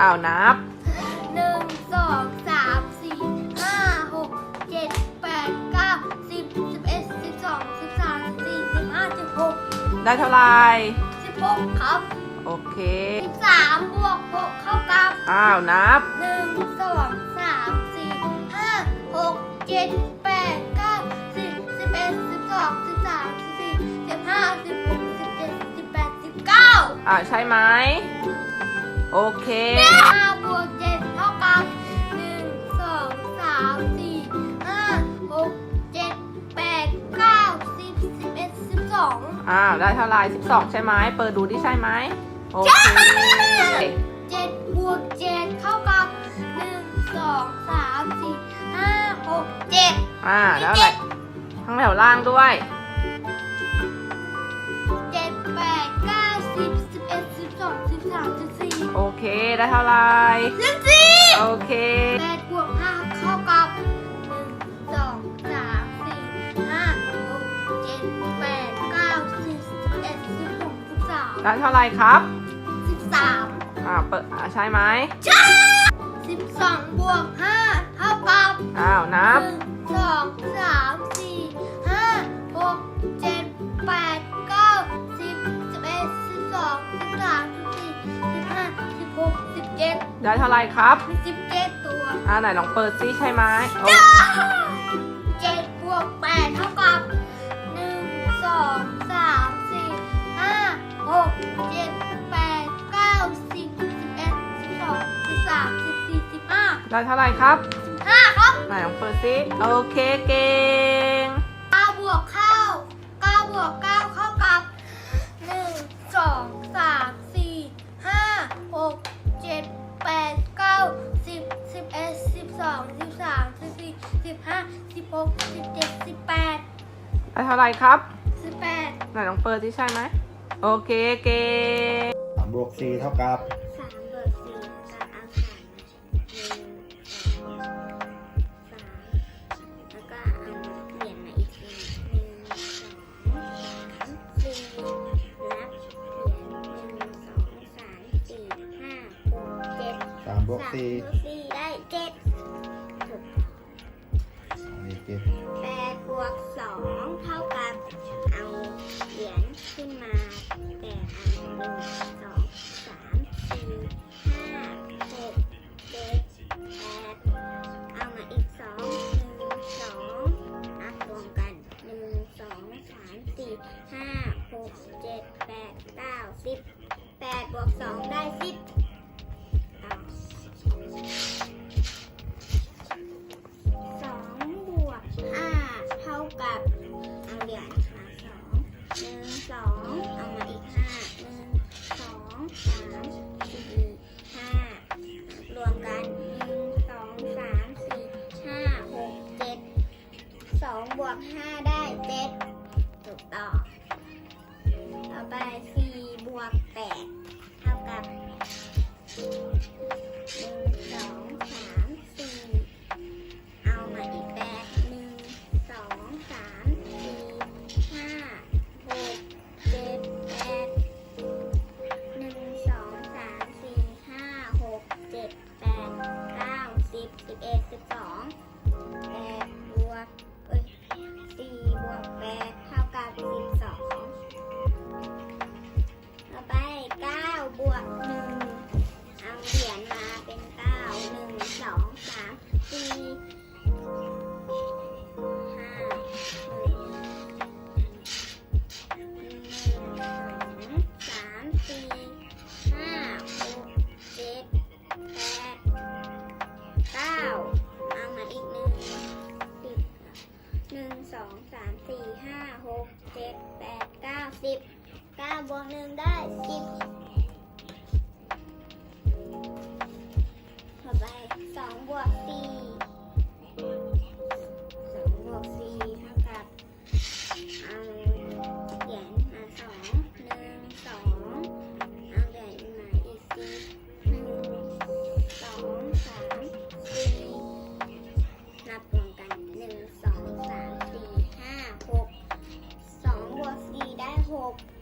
อ้าวนับ หนึ่งสองสามสี่ห้าหกเจ็ดแปดเก้าสิบสิบเอ็ดสิบสองสิบสามสิบสี่สิบห้าสิบหกได้เท่าไหร่สิบหกครับโอเคสิบสามบวกหกเท่ากับอ้าวนับ หนึ่งสองสามสี่ห้าหกเจ็ดแปดเก้าสิบสิบเอ็ดสิบสองสิบสามสิบสี่สิบห้าสิบหกสิบเจ็ดสิบแปดสิบเก้าอ่าใช่ไหม โอเคห้าบวกเจ็ดเท่ากับหนึ่งสองสามสี่ห้าหกเจ็ดแปดเก้าสิบสิบเอ็ดสิบสองอ้าวได้เท่าไหร่12 ใช่ไหมเปิดดูที่ใช่ไหมโอเคเจ็ดบวกเจ็ดเท่ากับหนึ่งสองสามสี่ห้าหกเจ็ดอ่าแล้วอะไรทั้งแถวล่างด้วย เค ได้เท่าไหร่สิบสี่โอเคแปดบวกห้าเท่ากับหนึ่งสองสามสี่ห้าหกเจ็ดแปดเก้าสิบสิบเอ็ดสิบสองสิบสามได้เท่าไหร่ครับสิบสามอ่าเปิดอ่าใช่ไหมสิบสองบวกห้าเท่ากับอ้าวนับหนึ่งสองสามสี่ ได้เท่าไหร่ครับมีสิบเจ็ดตัวอ่าไหนลองเปิดซิใช่ไหมโอเจ็ดบวกแปดเท่ากับหนึ่งสองสามสี่ห้าหกเจ็ดแปดเก้าสิบสิบเอ็ดสิบสองสิบสามสิบสี่สิบห้าได้เท่าไหร่ครับห้าครับไหนลองเปิดซิโอเคเก่ง เท่าไหร่ครับสิบแปดไหนลองเปิดซิใช่ไหมโอเคเก่งสามบวกสี่เท่ากับสามบวกสี่กับเอาสามหนึ่งสองสามแล้วก็เอาเหรียญมาอีกทีหนึ่งสองสามสี่นับเหรียญหนึ่งสองสามสี่ห้าหกเจ็ดสามบวกส สิบแปดบวกสองได้สิบสองบวกห้าเท่ากับเอาเหรียญมาสองหนึ่งสองเอามาอีกห้าหนึ่งสองสามสี่ห้ารวมกันหนึ่งสองสามสี่ห้าหกเจ็ดสองบวกห้าได้เจ็ดถูกต้องต่อไปสี่ บ สิบเก้าบวกหนึ่งได้สิบ ไ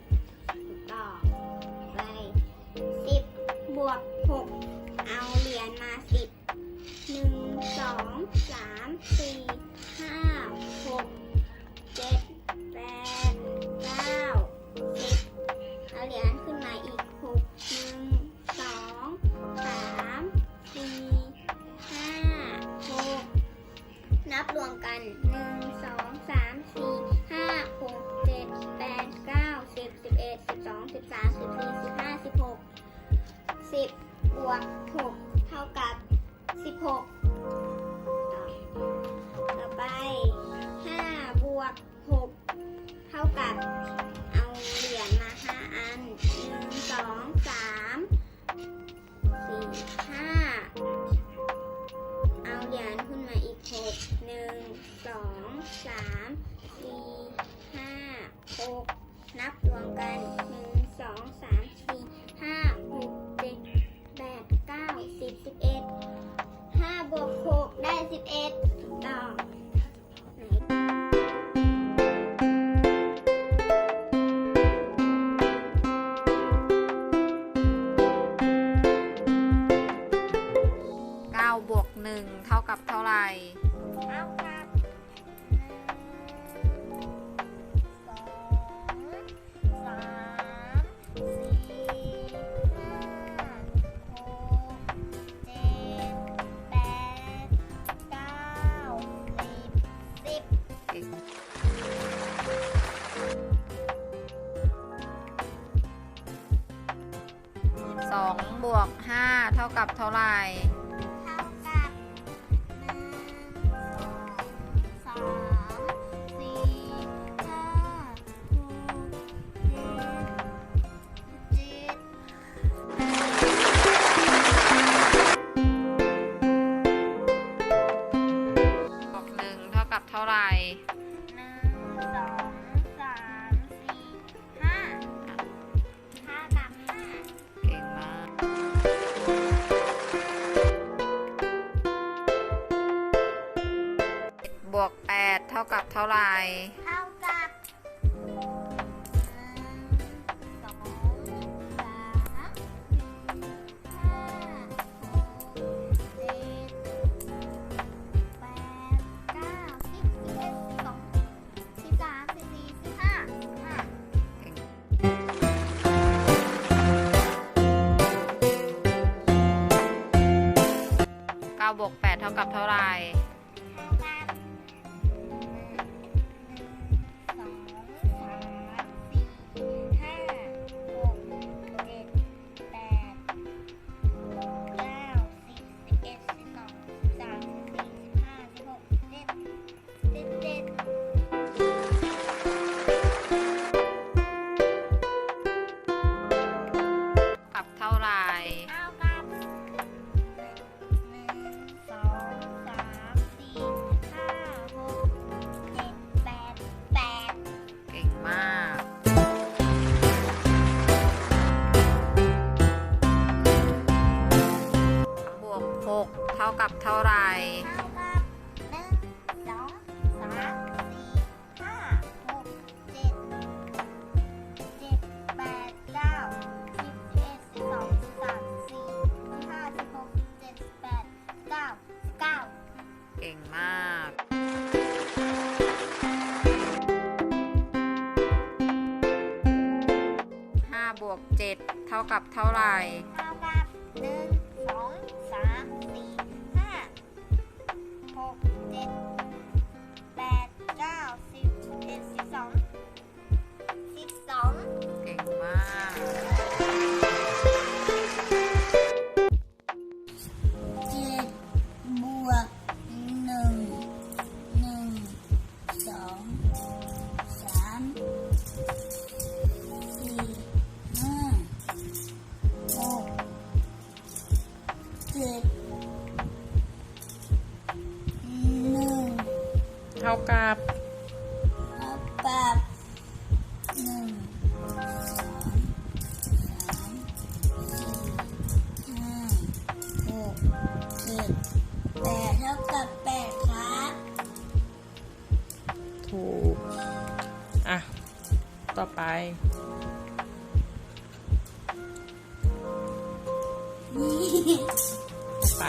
หกนับรวมกันหนึ่งสองสาม กับเท่าไหร่ บวก 7 เท่ากับเท่าไหร่ เท่ากับห กับเท่ากับหนึ่งสองสามสี่ห้าหกเจ็ดแปดเท่ากับแปดครับถูกอะต่อไปไป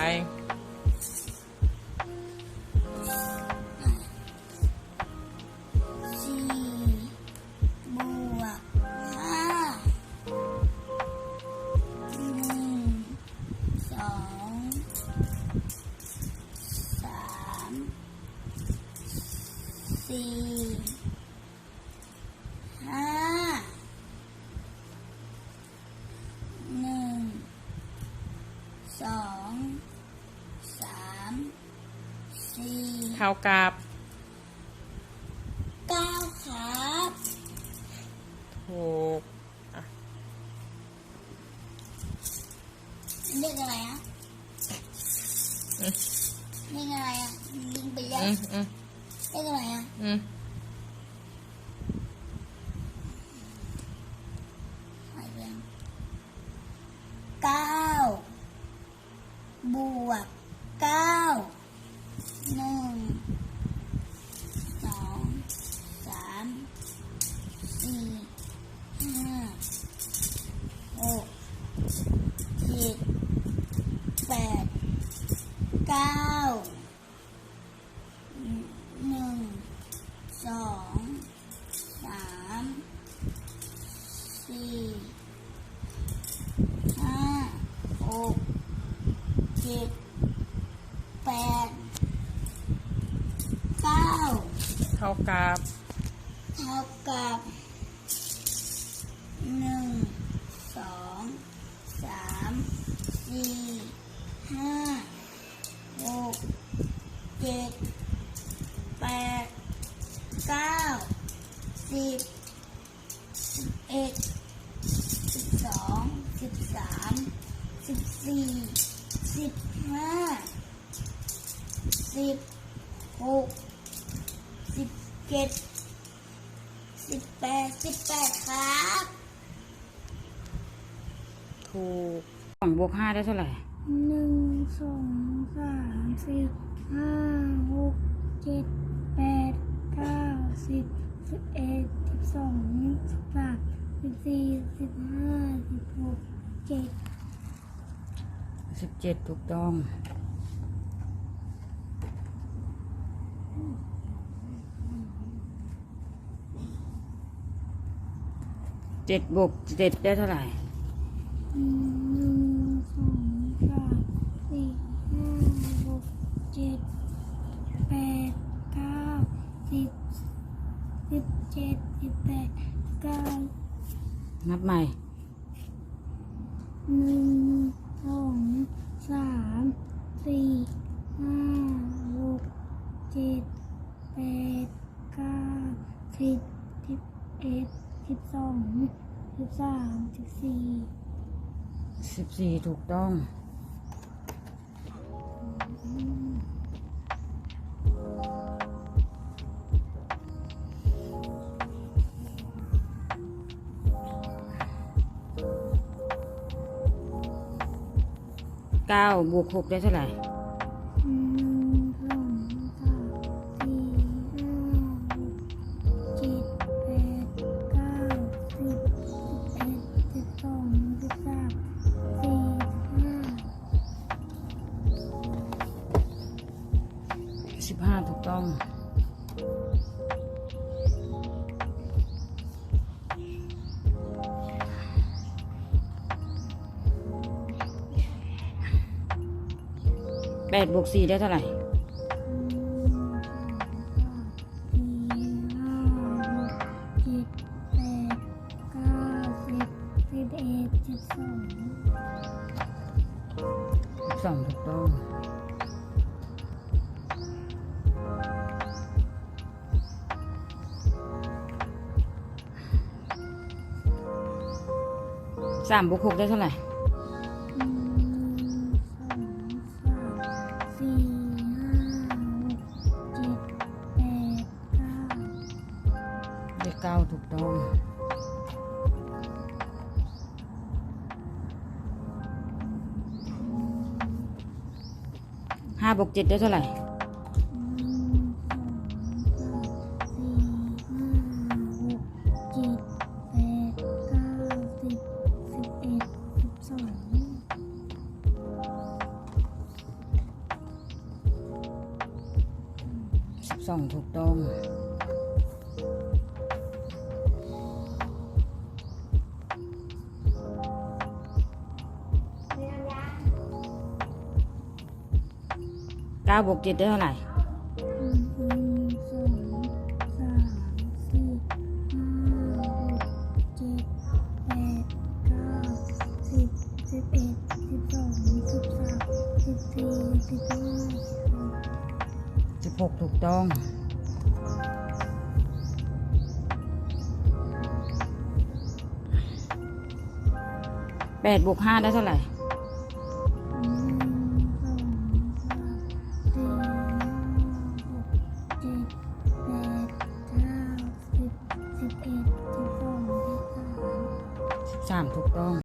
สอง สาม สี่ เท่ากับ สี่ห้าหกเจ็ดแปดเก้าเท่ากับเท่ากับหนึ่งสองสามสี่ ห้าได้เท่าไหร่หนึ่งสองสามสี่ห้าหกเจ็ดแปดเก้าสิบสิบเอ็ดสิบสองสิบสามสิบสี่สิบห้าสิบหกเจ็ดสิบเจ็ดถูกต้องเจ็ดบวกเจ็ดได้เท่าไหร่ หนึ่งสองสามสี่ห้าหกเจ็ดแปดเก้าสิบสิบเจ็ดสิบแปดเก้า นับ ใหม่หนึ่งสองสามสี่ห้าหกเจ็ดแปดเก้าสิบสิบเอ็ดสิบสองสิบสามสิบสี่สิบสี่ถูกต้อง เก้าบวกหกได้เท่าไหร่ แปดบวกสี่ได้เท่าไหร่สองถูกต้องสามบวกหกได้เท่าไหร่ เก้าถูกต้องห้าบวกเจ็ดได้เท่าไหร่สองสามสี่ห้ ก้าบวกเจ็ดได้เท่าไหร่สิบหกถูกต้องแปดบวกห้าได้เท่าไหร่